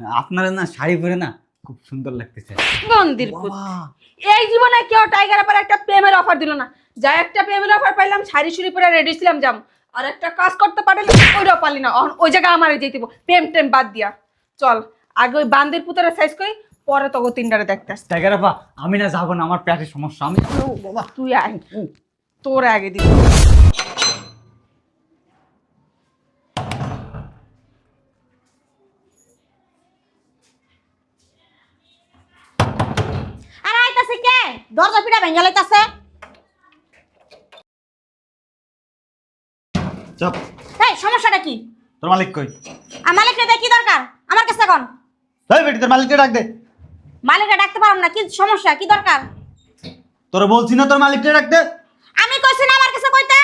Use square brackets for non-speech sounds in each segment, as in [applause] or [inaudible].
আপনারা না শাড়ি পরে না খুব সুন্দর লাগতেছে। মন্দির। এই জীবনে কেউ টাইগার আবার একটা প্রেমের অফার দিল না। যা একটা প্রেমের অফার পাইলাম শাড়ি শুড়ি পরে রেডি ছিলাম যাম। আর একটা কাজ করতে পারলে ওইটাও পারলি না। ওই জায়গায় আমার যেতে প্রেম টেম বাদ দিয়া। চল আগে ওই বান্দির পুতরা সাইজ করি পরে তোকে তিনটারে দেখতে আসতে টাইগার আপা আমি না যাব না আমার পেটের সমস্যা। আমি বাবা তুই আয়। তোর আগে দিবি। দরজা পিটা ভেঙে লাইতাছে। চপ। এই সমস্যাটা কি? তোর মালিক কই? আর মালিকটা দিয়ে কি দরকার? আমার কাছে কোন এই বেটি তোর মালিককে ডাক দে। মালিকটা ডাকতে পারলাম না কি সমস্যা কি দরকার? তোর বলছি না তোর মালিককে ডাক দে। আমি কইছি না আমার কাছে কইতে।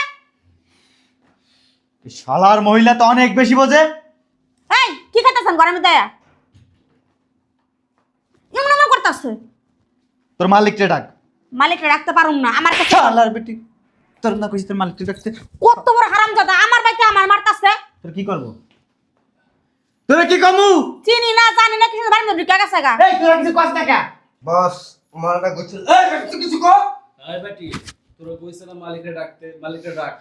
শালার মহিলা তো অনেক বেশি বোঝে। এই কি খাইতেছেন গরমে দয়া এমন এমন করতেছে। তোর মালিককে ডাক। মালিকটা ডাকতে পারুম না। আমার কাছে শালার বেটি তোর না কইছি তোর মালিককে ডাকতে কত বড় হারাম দাদা আমার বাইতে আমার মারতাছে। তোর কি করব? তোরে কি কমু? চিনি না জানি না কিছু বাড়ি ঢুকে গেছে গা। এই তোর কিছু কষ্ট টাকা বস মালটা গোছিল এই বেটা, তুই কিছু কর। আয় বেটি তোরা কইছে না মালিকরে ডাকতে মালিকরে ডাক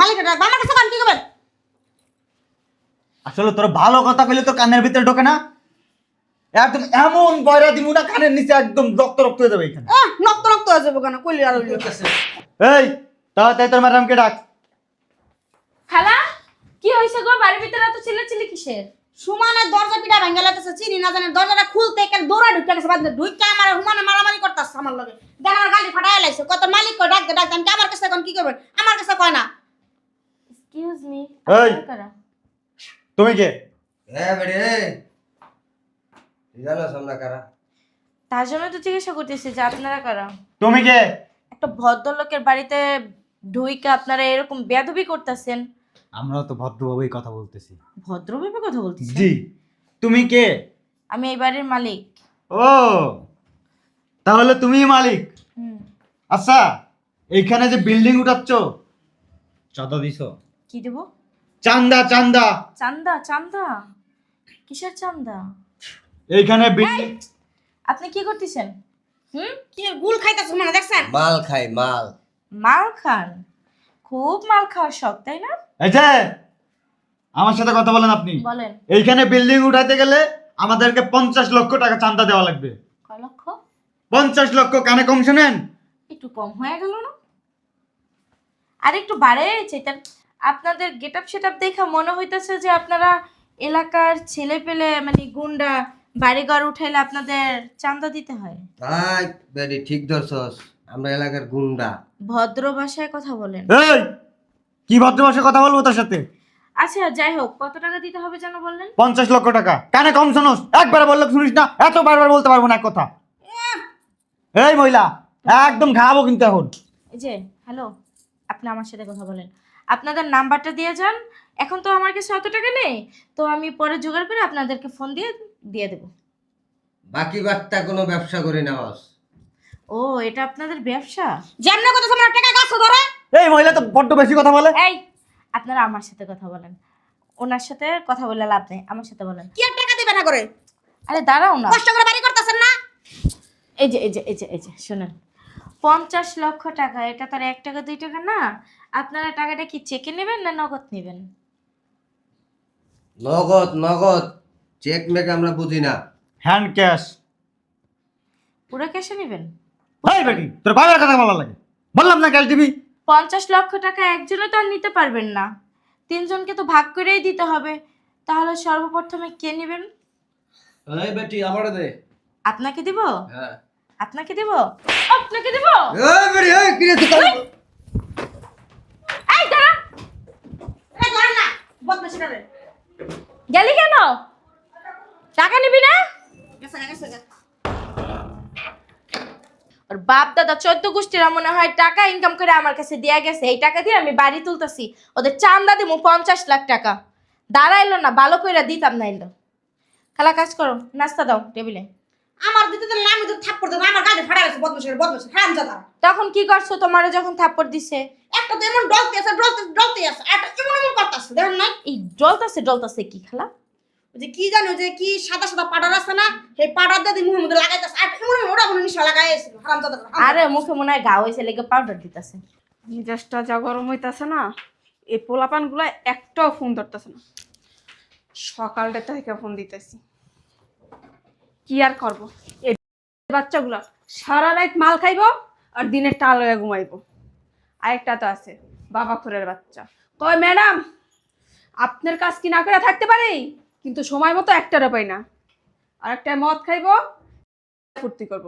মালিকটা ডাকবে আমার কাছে কোন কি করবেন আসলে তোর ভালো কথা কইলে তোর কানের ভিতরে ঢোকে না। একদম এমন বয়রা দিমু না কানের নিচে একদম রক্ত রক্ত হয়ে যাবে এখানে। আহ, নক্ত নক্ত হয়ে যাবে কেন? কইলি আর হইল। এই তাড়াতাড়ি তোর ম্যাডামকে ডাক। খালা কি হয়েছে গো? বাড়ির ভিতরে এত চিল্লাচিল্লি কিসের? সুমানের দরজা পিটা ভেঙে লাইতেছে চিনি না জানে। দরজাটা খুলতে কেন দৌড়া ঢুকে গেছে বাদ ঢুকে আমার হুমানে মারামারি করতেছে আমার লগে। দেন আমার গালি ফাটাই লাইছে। কত মালিক কই ডাক ডাক আমি আমার কাছে এখন কি করবেন আমার কাছে কয় না। এক্সকিউজ মি এই। তুমি কে? এ বেড়ে। জানো সামনা কারা? তার জন্য তো জিজ্ঞাসা করতেছি যে আপনারা কারা? তুমি কে? একটা ভদ্রলোকের বাড়িতে ঢুইকে আপনারা এরকম বেয়াদবি করতেছেন? আমরাও তো ভদ্রভাবেই কথা বলতেছি। ভদ্রভাবে কথা বলতেছেন? জি। তুমি কে? আমি এই বাড়ির মালিক। ও তাহলে তুমিই মালিক? হুম। আচ্ছা এইখানে যে বিল্ডিং উঠাচ্ছ? চাঁদা দিছো। কি দেব? চান্দা চান্দা চান্দা চান্দা কিসের চান্দা এইখানে আপনি কি করতেছেন? হুম? কি গুল খাইতেছে মানে দেখছেন? মাল খাই মাল। মাল খান? খুব মাল খাওয়ার শখ তাই না? এই যে আমার সাথে কথা বলেন আপনি। বলেন। এইখানে বিল্ডিং উঠাইতে গেলে আমাদেরকে পঞ্চাশ লক্ষ টাকা চান্দা দেওয়া লাগবে। কয় লক্ষ? পঞ্চাশ লক্ষ কানে কম শোনেন। একটু কম হয়ে গেল না? আর একটু বাড়েছে তার আপনাদের গেট আপ সেট আপ দেখে মনে হইতেছে যে আপনারা এলাকার ছেলে পেলে মানে গুন্ডা বাড়িঘর উঠাইলে আপনাদের চান্দা দিতে হয়? তাই বেডি ঠিক ধরছস। আমরা এলাকার গুন্ডা। ভদ্র ভাষায় কথা বলেন। এই! কি ভদ্র ভাষায় কথা বলব তোর সাথে? আচ্ছা যাই হোক কত টাকা দিতে হবে যেন বললেন পঞ্চাশ লক্ষ টাকা। কানে কম শোনোস। একবার বললে শুনিস না এত বারবার বলতে পারব না এক কথা। এই মহিলা একদম খাব কিন্তু এখন। এই যে হ্যালো আপনি আমার সাথে কথা বলেন। আপনাদের নাম্বারটা দিয়ে যান। এখন তো আমার কাছে অত টাকা নেই। তো আমি পরে জোগাড় করে আপনাদেরকে ফোন দিয়ে দিয়ে দেবো। বাকি বার্তা কোনো ব্যবসা করি না বস ও এটা আপনাদের ব্যবসা? যেমন কথা আমার টাকা গাছ ধরে। এই মহিলা তো বড্ড বেশি কথা বলে। এই আপনারা আমার সাথে কথা বলেন। ওনার সাথে কথা বলে লাভ নেই আমার সাথে বলেন। কি আর টাকা দিবে না করে? আরে দাঁড়াও না। কষ্ট করে বাড়ি করতেছেন না? এই যে এই যে এই যে এই যে শুনেন। পঞ্চাশ লক্ষ টাকা এটা তার এক টাকা দুই টাকা না? আপনারা টাকাটা কি চেকে নেবেন না নগদ নেবেন? নগদ নগদ। চেক মেক আমরা বুঝি না। হ্যান্ড ক্যাশ পুরো ক্যাশে নেবেন? এই বেটি তোর বাবার কথা বলা লাগে। বললাম না ক্যাশ দিবি? পঞ্চাশ লক্ষ টাকা একজনও তো আর নিতে পারবেন না। তিনজনকে তো ভাগ করেই দিতে হবে। তাহলে সর্বপ্রথমে কে নেবেন? এই বেটি আমারে দে। আপনাকে দিব? হ্যাঁ। আপনাকে দিব? আপনাকে দিব? এই বেড়ি এই কি রে এই দাঁড়া। এই ধরেন না বদমাশি করে। গেলি কেন? টাকা নিবি না। ওর বাপ দাদা চোদ্দ গোষ্ঠীরা মনে হয় টাকা ইনকাম করে আমার কাছে দেয়া গেছে। এই টাকা দিয়ে আমি বাড়ি তুলতেছি। ওদের চান্দা দিব পঞ্চাশ লাখ টাকা। দাঁড়াইলো না ভালো কইরা দিতাম না এলো। খালা কাজ করো নাস্তা দাও টেবিলে। আমার দিতে আমি তো থাপ্পড় দেবো আমার গাড়ি ফাটা গেছে বদমাশি করে বদমাশি হারাম জাদা। তখন কি করছ তোমারও যখন থাপ্পড় দিছে? একটা তো এমন ডলতে আছে ডলতে ডলতে আছে একটা এমন এমন করতেছে দেখেন না এই ডলতাছে ডলতাছে কি খালা? যে কি জানো যে কি সাদা সাদা পাউডার আছে না? সেই পাউডার দিয়ে মুখের মধ্যে লাগাইতেছে আর এমন ওটা কোনো নিশা লাগাইছিল হারামজাদা আরে মুখে মনে হয় ঘা হয়েছে লেগে পাউডার দিতেছে। মেজাজটা যা গরম হইতাছে না এই পোলাপানগুলো একটাও ফোন ধরতেছে না। সকালটা থেকে ফোন দিতেছি। কি আর করব? এই বাচ্চাগুলো সারা রাত মাল খাইবো আর দিনের টাল হয়ে ঘুমাইবো। আরেকটা তো আছে বাবা খুরের বাচ্চা। কয় ম্যাডাম আপনার কাজ কি না করে থাকতে পারি? কিন্তু সময় মতো একটারও পাই না। আর একটা মদ খাইবো, ফুর্তি করব।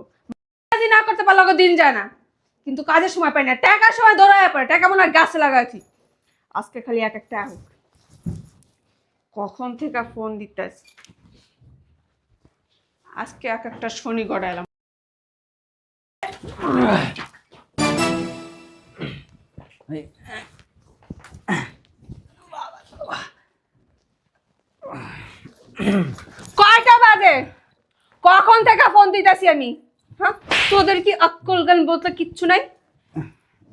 কাজই না করতে পারলে ওকে দিন যায় না। কিন্তু কাজের সময় পাই না। টাকার সময় দৌড়ায় পড়ে। টাকা মনে হয় গাছে লাগাইছি আজকে খালি এক একটা হোক কখন থেকে ফোন দিতেছি? আজকে এক একটা শনি গড়াইলাম। কয়টা বাজে? কখন থেকে ফোন দিতেছি আমি? হ্যাঁ? তোদের কি আক্কল গান বলতে কিচ্ছু নাই?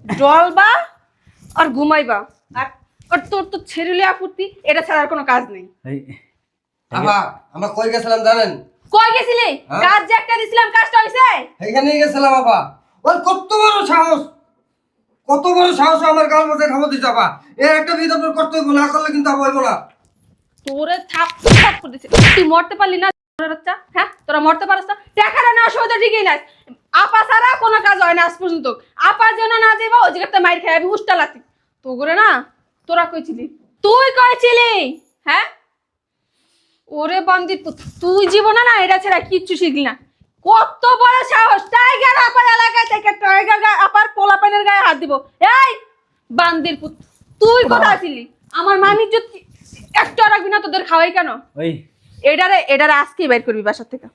জলবা আর ঘুমাইবা। আর আর তোর তো ছেড়ে আপত্তি এটা ছাড়ার কোনো কাজ নেই। আমরা কই গেছিলাম জানেন? কই গেছিলি? হ্যাঁ? কাজ যে একটা দিছিলাম কাজটা হইছে? এখানেই গেছিলাম ওর কত বড় সাহস? কত বড় সাহস আমার গাল মধ্যে খাব দিতে এর একটা বিধ আপনার করতে না করলে কিন্তু হইব না। তোরে থাপ থাপ করে দিছে। তুই মরতে পারলি না বাচ্চা। হ্যাঁ তোরা মরতে পারছ না। নেওয়ার সময় তো ঠিকই নাই। আপা ছাড়া কোনো কাজ হয় না আজ পর্যন্ত। আপা যেন না যাইবা ওই জায়গাতে মাইর খাই আমি উষ্টা লাতি তো করে না তোরা কইছিলি। তুই কইছিলি? হ্যাঁ? ওরে বান্দি তুই জীবনে না এটা ছাড়া কিচ্ছু শিখলি না। কত বড় সাহস। টাইগার আপার এলাকায় থেকে টাইগার গায়ে আপার পোলাপানের গায়ে হাত দিব। এই বান্দির পুত তুই কোথায় ছিলি? আমার মামির যদি একটা রাখবি না তোদের খাওয়াই কেন? ওই। এটারে এটারে আজকেই বের করবি বাসার থেকে।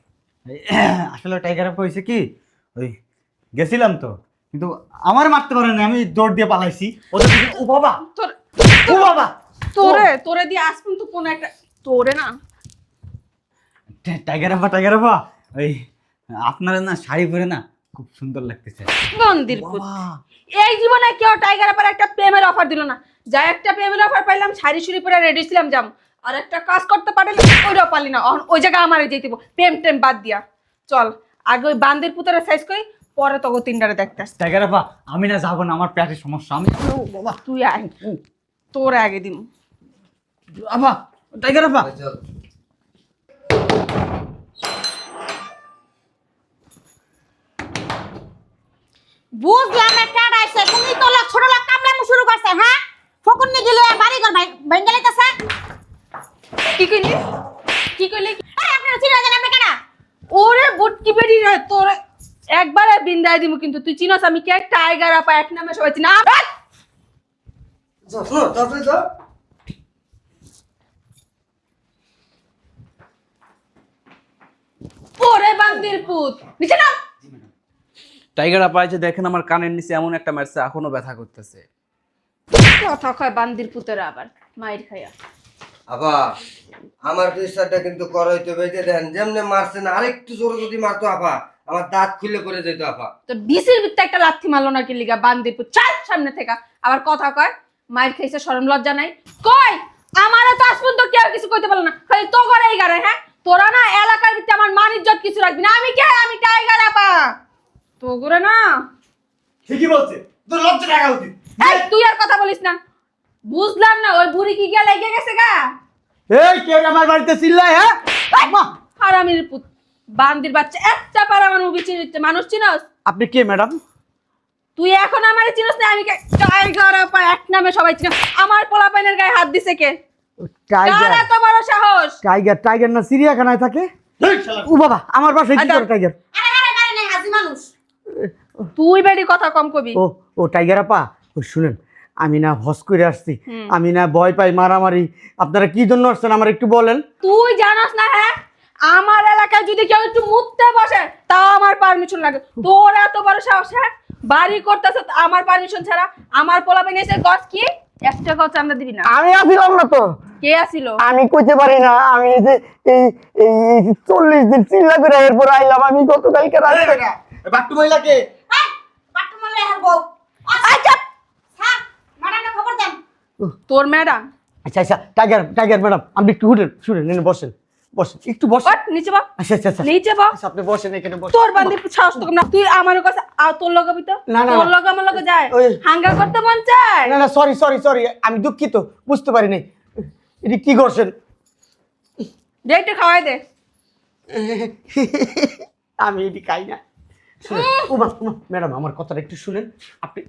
[clears throat] আসলে টাইগার আপা হয়েছে কি? ওই গেছিলাম তো কিন্তু আমার মারতে পারে না আমি দৌড় দিয়ে পালাইছি। দিকে, ও বাবা! তোর ও বাবা! তোরে তোরে দিয়ে আজ পর্যন্ত কোনো একটা তোরে না। টাইগার আপা টাইগার আপা ওই আপনারা না শাড়ি পরে না খুব সুন্দর লাগতেছে। মন্দির পুত। এই জীবনে কেউ টাইগার আপার একটা প্রেমের অফার দিল না। যা একটা প্রেমের অফার পাইলাম শাড়ি শুড়ি পরে রেডি ছিলাম যাম আর একটা কাজ করতে পারলি ওইটাও পারলি না। ওই জায়গায় আমার যেতে প্রেম টেম বাদ দিয়া। চল আগে ওই বান্দির পুতারে সাইজ করি পরে তোকে তিনটারে দেখতে আসতে টাইগার আপা আমি না যাব না আমার পেটের সমস্যা। আমি বাবা। তুই আয়। তোর আগে দিম। আপা টাইগার আপা। বুঝলাম একটা আইছে তুমি তো লোক ছোট লোক কামড়ানো শুরু করছে হ্যাঁ? ফকুন নি গেলে বাড়ি ঘর ভেঙে লাইতেছে? কি কইলি? কি কইলি? আরে আপনারা চিনা জানেন আপনি কেডা? ওরে বুটকি বেরি রে তোর একবারে বিন্দায় দিমু কিন্তু। তুই চিনস আমি কে? টাইগার আপা এক নামে সবাই চিনা! যাও, শোনো, তাড়াতাড়ি। ওরে বান্দির পুত। নিচে নাম! টাইগার আপা আছে দেখেন আমার কানের নিচে এমন একটা মারছে এখনও ব্যথা করতেছে। কথা কয় বান্দির পুতের আবার মায়ের খাইয়া আপা আমার বিচারটা কিন্তু করাইতে বেঁচে দেন যেমনে মারছে না আরেকটু জোরে যদি মারতো আপা আমার দাঁত খুলে পড়ে যেত আপা তোর ডিসির ভিতরে একটা লাথি মারলো না কি লিগা বান্দির পুত চার সামনে থেকে। আবার কথা কয় মায়ের খাইছে শরম লজ্জা নাই। কই আমারে তো আজ পর্যন্ত কেউ কিছু কইতে পারল না। খালি তো করে এই গারে হ্যাঁ? তোরা না এলাকার ভিতরে আমার মান ইজ্জত কিছু রাখবি না। আমি কে? আমি টাইগার আপা তো না? ঠিকই বলছে। তোর লজ্জা উচিত। এই তুই আর কথা বলিস না। বুঝলাম না ওই বুড়ি কি গিয়া লেগে গেছে গা? এই কে আমার বাড়িতে চিল্লায় হ্যাঁ? হারামির পুত বান্দির বাচ্চা একটা পার আমার মুভি চিনিতে মানুষ চিনস? আপনি কে ম্যাডাম? তুই এখন আমারে চিনস না আমি কে? টাইগার আপা এক নামে সবাই চিনস আমার পোলাপাইনের গায়ে হাত দিছে কে? কার এত বড় সাহস? টাইগার টাইগার না চিড়িয়াখানায় থাকে? ও বাবা আমার বাসায় কি আচ্ছা। করে টাইগার? আরে আরে হাজি মানুষ। তুই বেডি কথা কম কবি। ও ও টাইগার আপা ও শুনেন আমি না হস করে আসছি। আমি না ভয় পাই মারামারি। আপনারা কি জন্য আসছেন আমার একটু বলেন। তুই জানাস না হ্যাঁ? আমার এলাকায় যদি কেউ একটু মুততে বসে তাও আমার পারমিশন লাগে। তোর এত বড় সাহস হ্যাঁ? বাড়ি করতেছ আমার পারমিশন ছাড়া। আমার পোলাপাইন এসে গছ কি? একটা গছ আমরা দিবি না। আমি আসিলাম না তো। কে আসিল? আমি কইতে পারি না আমি এই যে এই এই চল্লিশ দিন চিল্লা করে এরপর আইলাম আমি গতকালকে রাতে বাট্টু মহিলাকে মারলে হার বউ আচ্ছা। হ্যাঁ খবর দেন। তোর ম্যাডাম? আচ্ছা আচ্ছা টাইগার টাইগার ম্যাডাম আপনি একটু উঠেন শুনেন এনে বসেন বসেন একটু বসেন। নিচে বস। আচ্ছা আচ্ছা আচ্ছা। নিচে আচ্ছা, আপনি বসেন এখানে বসেন। তোর বান্দি সাহস তো না তুই আমার কাছে আ, তোর লগে তো? না, না, তোর। লগে আমার লগে যায়। হাঙ্গা করতে মন চায়? না না সরি সরি সরি আমি দুঃখিত বুঝতে পারিনি। এটি কি করছেন? দে একটু খাওয়াই দে। আমি এটি খাই না। উমা উমা ম্যাডাম আমার কথাটা একটু শুনেন। আপনি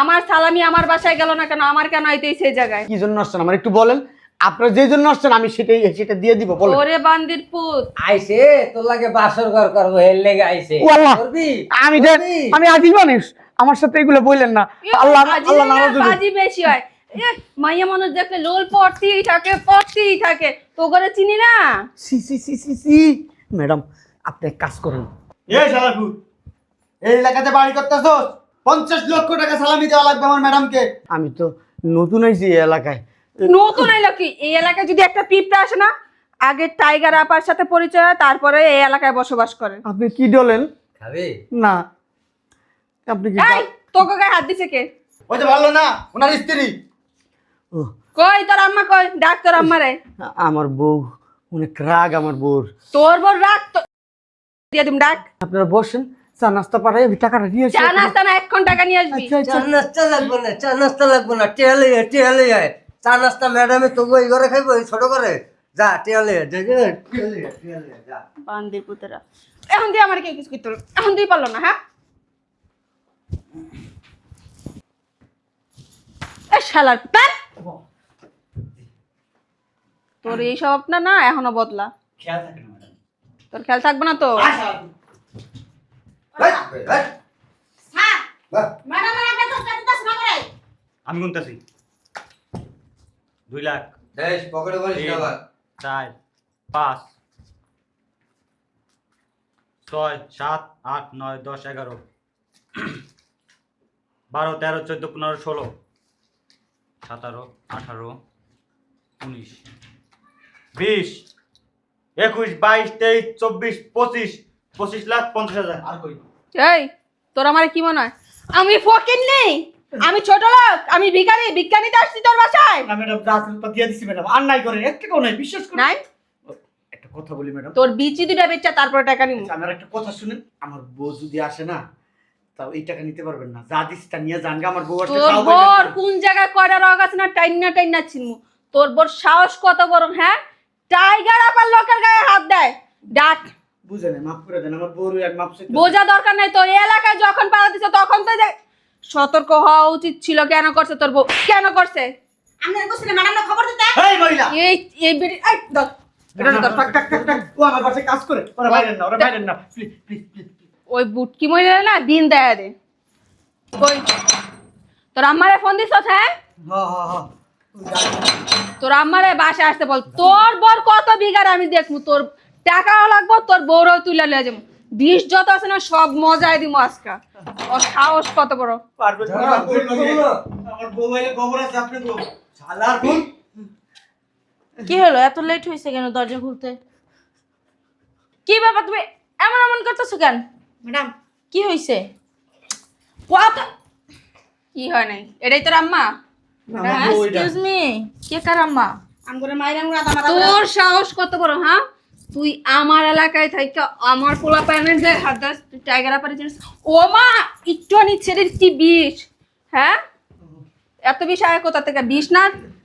আমার সালামি আমার বাসায় গেল না কেন? আমার কেন আইতেই সেই জায়গায়? কি জন্য আসছেন? আমার একটু বলেন। আপনার যে জন্য আসছেন আমি সেটাই সেটা দিয়ে দিব বলেন। ওরে বান্দির পুত আইছে তোর লাগে বাসর ঘর করব এর লেগে আইছে। আল্লাহ, আমি আমি আজিজ মানুষ। আমার সাথে এগুলো বললেন না। আল্লাহ আল্লাহ নারাজ। বাজি বেশি হয়। মাইয়া মানুষ দেখলে লোল পড়তেই থাকে পড়তেই থাকে। তো করে চিনি না? C C C C C. Madam আপনি এক কাজ করুন। এ শালাকু এই এলাকাতে বাড়ি করতেছস? পঞ্চাশ লক্ষ টাকা সালামি দেওয়া লাগবে আমার ম্যাডামকে। আমি তো নতুন আইছি এই এলাকায়। নতুন এলো কি? এই এলাকায় যদি একটা পিঁপড়া আসে না আগে টাইগার আপার সাথে পরিচয় হয় তারপরে এই এলাকায় বসবাস করে। আপনি কি ডলেন? খাবি? না। আপনি কি এই তোকে গায়ে হাত দিছে কে? ওই যে ভালো না ওনার স্ত্রী। ও, কই তোর আম্মা কই? ডাক তোর আম্মারে। আমার বউ অনেক রাগ আমার বউর। তোর বর রাখ তো দিয়ে দিম ডাক। আপনারা বসেন চা নাস্তা পাঠাই আমি টাকাটা নিয়ে আসি। চা নাস্তা না এক্ষণ টাকা নিয়ে আসবি। আচ্ছা আচ্ছা। চা নাস্তা লাগবে না চা নাস্তা লাগবে না টেয়ালে টেয়ালে আয় চা নাস্তা ম্যাডামে তো ওই ঘরে খাইবো ওই ছোট করে যা টেয়ালে টেয়ালে টেয়ালে যা বান্দির পুতেরা। এখন দিয়ে আমার কেউ কিছু করতে পারল না। এখন দিয়ে পারল না হ্যাঁ? এ শালার প্যান! তোর এই স্বভাব না না এখনও বদলা। খেয়াল থাকে না। ম্যাডাম তোর খেয়াল থাকবে না তো? আমি গুনতেছি। দুই লাখ। পকেটে বলিস চার পাঁচ ছয় সাত আট নয় দশ এগারো বারো তেরো চোদ্দ পনেরো ষোলো সতেরো আঠারো উনিশ বিশ একুশ বাইশ তেইশ চব্বিশ পঁচিশ পঁচিশ লাখ পঞ্চাশ হাজার। আর কই? এই তোর আমার কি মনে হয়? আমি ফকির নেই। আমি ছোট লোক আমি ভিখারি বিজ্ঞানীতে আসছি তোর বাসায়। না ম্যাডাম যা আছে তা দিয়ে দিছি ম্যাডাম আর নাই করে একটা নাই বিশ্বাস করুন নাই? একটা কথা বলি ম্যাডাম তোর বিচি দুটা বেচা তারপরে টাকা নিব। আমার একটা কথা শুনেন আমার বউ যদি আসে না তাও এই টাকা নিতে পারবেন না। যা দিস তা নিয়ে জানগা আমার বউ আসলে তোর কোন জায়গায় কয়টা রগ আছে না টাইনা টাইনা ছিনমু তোর বোর সাহস কত বড় হ্যাঁ? টাইগার আবার লোকের গায়ে হাত দেয়। ডাক। বুঝে নেই মাফ করে দেন আমার বউর এক মাপ বোঝা দরকার নাই তো এলাকায় যখন পাড়া দিছে তখন তো সতর্ক হওয়া উচিত ছিল কেন করছে তোর বউ? কেন করছে? আপনার কোশ্চেনে ম্যাডাম খবর দিতে? এই মহিলা! এই এই বিড়ি এই ধর। এটা না, থাক, থাক, থাক, থাক। ও আমার পাশে কাজ করে ওরা বাইরেন না ওরা বাইরেন না প্লিজ প্লিজ প্লিজ ওই বুটকি মহিলা না দিন দেয়া দে। ওই তোর আম্মারে ফোন দিছ হ্যাঁ? হ্যাঁ হ্যাঁ তোর আম্মারে বাসা আসতে বল। তোর বর কত বিঘার আমি দেখব? তোর টাকাও লাগবো তোর বউরও তুলে লিয়ে যাব। বিষ যত আছে না সব মজায় দিব আজকা। ওর সাহস কত বড়। আমার। আমার কি হলো? এত লেট হয়েছে কেন দরজা খুলতে? কি ব্যাপার? তুমি এমন এমন করতেছো কেন? ম্যাডাম। কি হয়েছে কত কি হয় নাই? এটাই তোর আম্মা? আমার এক্সকিউজ মি কে কার আম্মা আম করে মাইরা মুরা দামা তোর সাহস কত বড় হ্যাঁ? তুই আমার এলাকায় আমার পোলা প্যানের যে হাত দাস তুই টাইগার আপারে ও মা একটু কি বিষ? হ্যাঁ? এত বিষ আয় কোথা থেকে? বিষ না?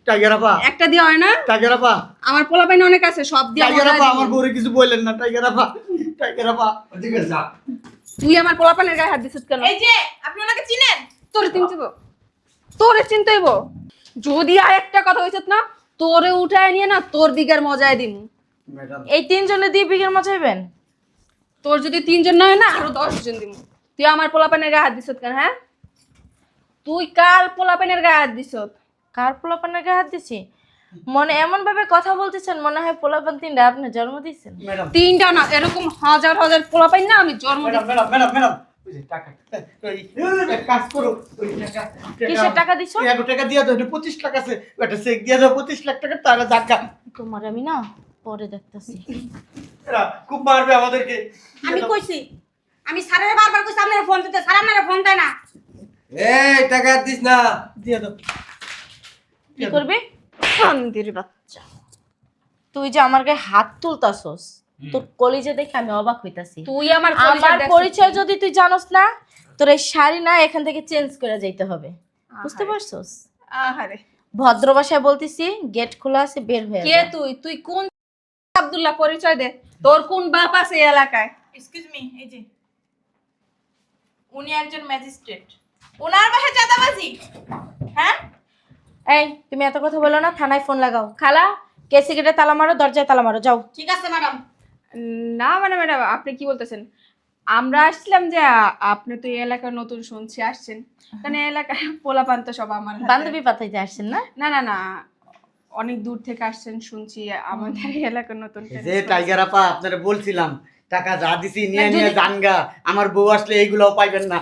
টাইগার আপা একটা দিয়ে হয় না? টাইগার আপা আমার পোলা অনেক আছে সব দিয়ে টাইগার আপা আমার বউরে কিছু বললেন না টাইগার আপা টাইগার আপা ওদিকে যা। তুই আমার পোলা পানের গায়ে হাত দিছিস কেন? এই যে আপনি ওনাকে চিনেন? তোরে তোরে চিনতেইব যদি আর একটা কথা হয়েছে না তোরে উঠায় নিয়ে না তোর দিকের মজায় ম্যাডাম। এই তিনজনে দিয়ে বিঘের মজাইবেন তোর যদি তিনজন না হয় না আরও দশ জন দিব তুই আমার পোলাপানের গায়ে হাত দিছত কেন হ্যাঁ? তুই কার পোলাপানের গায়ে হাত দিছত কার পোলাপানের গায়ে হাত দিছি? মনে এমন ভাবে কথা বলতেছেন মনে হয় পোলাপান তিনটা আপনি জন্ম দিয়েছেন। তিনটা না এরকম হাজার হাজার পোলাপাইন না আমি জন্ম ম্যাডাম ম্যাডাম ম্যাডাম। ম্যাডাম ওই যে টাকা ওই, এক কাজ করো ওই টাকা? কিসের টাকা দিছো? এক টাকা দিয়ে দাও এটা পঁচিশ লাখ আছে। একটা চেক দিয়ে দাও পঁচিশ লাখ টাকা তারা জায়গা তোমার আমি না পরে দেখতেছি। খুব মারবে আমাদেরকে। আমি কইছি আমি স্যারের বারবার কইছি আপনার ফোন দিতে স্যার আপনার ফোন দেয় না। এই টাকা দিস না। দিয়ে দাও। কি করবে? শান্তির বাচ্চা। তুই যে আমার গায়ে হাত তুলতাছস তোর কলিজে দেখে আমি অবাক হইতাছি। তুই আমার আমার পরিচয় যদি তুই জানোস না তোর এই শাড়ি না এখান থেকে চেঞ্জ করে যাইতে হবে। বুঝতে। পারছস? আহারে। ভদ্র ভাষায় বলতেছি গেট খোলা আছে বের হয়ে কে তুই? তুই কোন আব্দুল্লাহ পরিচয় দে? তোর কোন বাপ আছে এই এলাকায়? এক্সকিউজ মি এই যে। উনি একজন ম্যাজিস্ট্রেট ওনার বাসায় চাঁদাবাজি? হ্যাঁ? এই তুমি এত কথা বলো না থানায় ফোন লাগাও। খালা কেসি গেটে তালা মারো দরজায় তালা মারো যাও। ঠিক আছে ম্যাডাম না মানে ম্যাডাম আপনি কি বলতেছেন? আমরা আসছিলাম যে আপনি তো এই এলাকার নতুন শুনছি আসছেন। মানে এই এলাকার পোলাপান তো সব আমার বান্ধবী পাতাইতে আসছেন না? না না না অনেক দূর থেকে আসছেন শুনছি আমাদের এলাকার নতুন যে টাইগার আপা আপনারা বলছিলাম টাকা যা দিছি নিয়ে নিয়ে জানগা আমার বউ আসলে এইগুলোও পাইবেন না।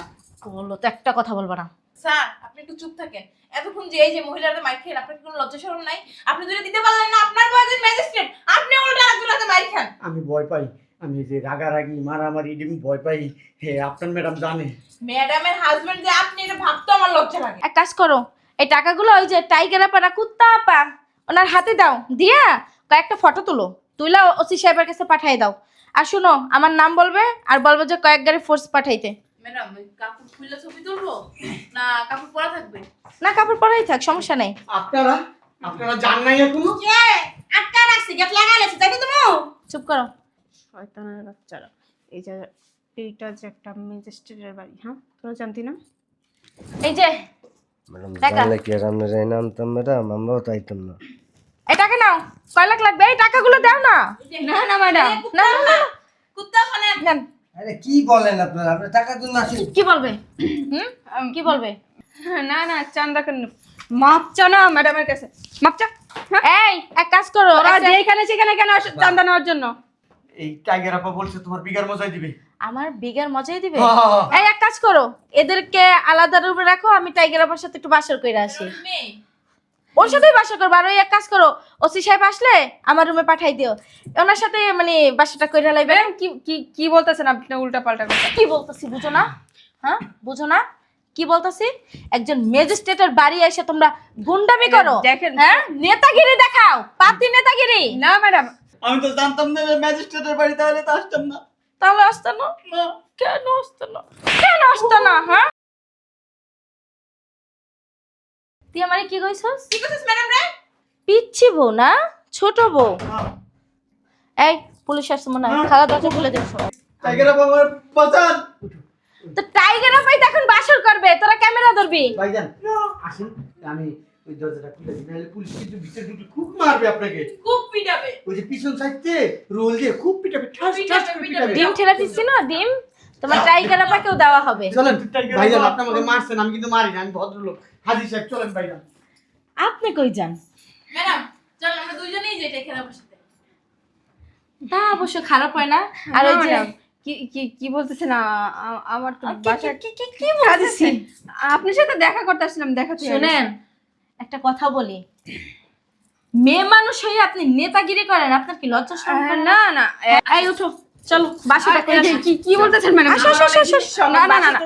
বলল তো একটা কথা বলবা না। স্যার আপনি একটু চুপ থাকেন। এতক্ষণ যে এই যে মহিলাদের মাইর খেলেন আপনার কোনো লজ্জা শরম নাই? আপনি যদি দিতে পারলেন না আপনার বয়সের ম্যাজিস্ট্রেট। আপনি উল্টা আরেকজন হাতে মাইর খান। আমি ভয় পাই। আমি যে রাগারাগি মারামারি ডিম ভয় পাই। হে আপনার ম্যাডাম জানে। ম্যাডামের হাজবেন্ড যে আপনি এটা ভাবতে আমার লজ্জা লাগে। এক কাজ করো এই টাকাগুলো ওই যে টাইগার পাড়া কুত্তা আপা ওনার হাতে দাও। দিয়া কয়েকটা ফটো তুলো। তুইলা ওসি সাহেবের কাছে পাঠিয়ে দাও। আর শুনো আমার নাম বলবে আর বলবে যে কয়েক গাড়ি ফোর্স পাঠাইতে। ম্যাডাম ওই কাপড় খুললে ছবি তুলবো? না কাপড় পরা থাকবে? না কাপড় পরাই থাক সমস্যা নেই। আপনারা? আপনারা জান নাই এখনও? কে? আটকা রাখছি গেট তাই তুমি? চুপ করো। শয়তানের বাচ্চারা। এই যে এইটা যে একটা ম্যাজিস্ট্রেটের বাড়ি হ্যাঁ? তোরা জানতি না? এই যে ম্যাডাম টাকা। জানলে কি আর আমরা যাই না আনতাম ম্যাডাম? আমরাও তাইতাম না। এই টাকা নাও কয় লাখ লাগবে? এই টাকাগুলো দাও না। না না ম্যাডাম। না না, কুত্তা নেন। আরে কি বলেন আপনারা? আপনার টাকার জন্য আসি কি বলবে? হুম? কি বলবে? না না চান্দা কেন মাপ চা না ম্যাডামের কাছে। মাপ চা হ্যাঁ? এই এক কাজ করো যেখানে সেখানে কেন চান্দা নেওয়ার জন্য? এই টাইগার আপা বলছে তোমার বিঘার মজাই দিবে। আমার বিঘার মজাই দিবে? হা, হা, হা। এই এক কাজ করো এদেরকে আলাদা রুমে রাখো আমি টাইগার আপার সাথে একটু বাসর করে আসি। মেয়ে? ওর সাথেই বাসা করব। আর ওই এক কাজ করো ওসি সাহেব আসলে আমার রুমে পাঠাই দিও। ওনার সাথে মানে বাসাটা কইরা লাইবে। কি কি কি বলতেছেন আপনি? উল্টা পাল্টা কি বলতেছি বুঝো না? হ্যাঁ বুঝো না? কি বলতেছি? একজন ম্যাজিস্ট্রেটের বাড়ি এসে তোমরা গুন্ডামি করো। দেখেন। হ্যাঁ নেতাগিরি দেখাও পাতি নেতাগিরি। না ম্যাডাম। আমি তো জানতাম না ম্যাজিস্ট্রেটের বাড়ি তাহলে তো আসতাম না। তাহলে আসতো না। কেন আসতো না? কেন আসতো না? হ্যাঁ? তুই আমারে কি কইছস? কি করছিস ম্যাডাম রে? পিচ্ছি বউ না? ছোট বউ? এই পুলিশ আসছে মনে হয়। খাওয়া দরজা খুলে দেবো টাইগার আপা আমার বাঁচান তো টাইগার আপাই এখন বাসর করবে। তোরা ক্যামেরা ধরবি। ভাইজান আসেন। আমি ওই দরজাটা খুলে দিই। নাহলে পুলিশ কিন্তু ভিতরে ঢুকে খুব মারবে আপনাকে। খুব পিটাবে। ওই যে পিছন সাইডতে রোল দিয়ে খুব পিটাবে ঠাস ঠাস পিটাবে ডিম ঠেলা দিচ্ছি না? ডিম? তোমার টাইগার আপাকেও দেওয়া হবে। চলেন ভাইজান আপনি আমাকে মারছেন আমি কিন্তু মারি না আমি ভদ্রলোক। হাজি সাহেব চলেন ভাইজান। আপনি কই যান? ম্যাডাম চল আমরা দুইজনেই যাই টাইগার আপার সাথে তা অবশ্য খারাপ হয় না। আর ওই যে কি কি কি বলতেছেন? আমার তো বাসা কি- কি- কি বলতেছেন? আপনার সাথে দেখা করতে আসলাম দেখা তো শুনেন একটা কথা বলি। মেয়ে মানুষ হয়ে আপনি নেতাগিরি করেন আপনার কি লজ্জা শরম না? না না এই উঠো। চলো বাসাটা যে কি কি বলতেছেন ম্যাডাম। না না না না।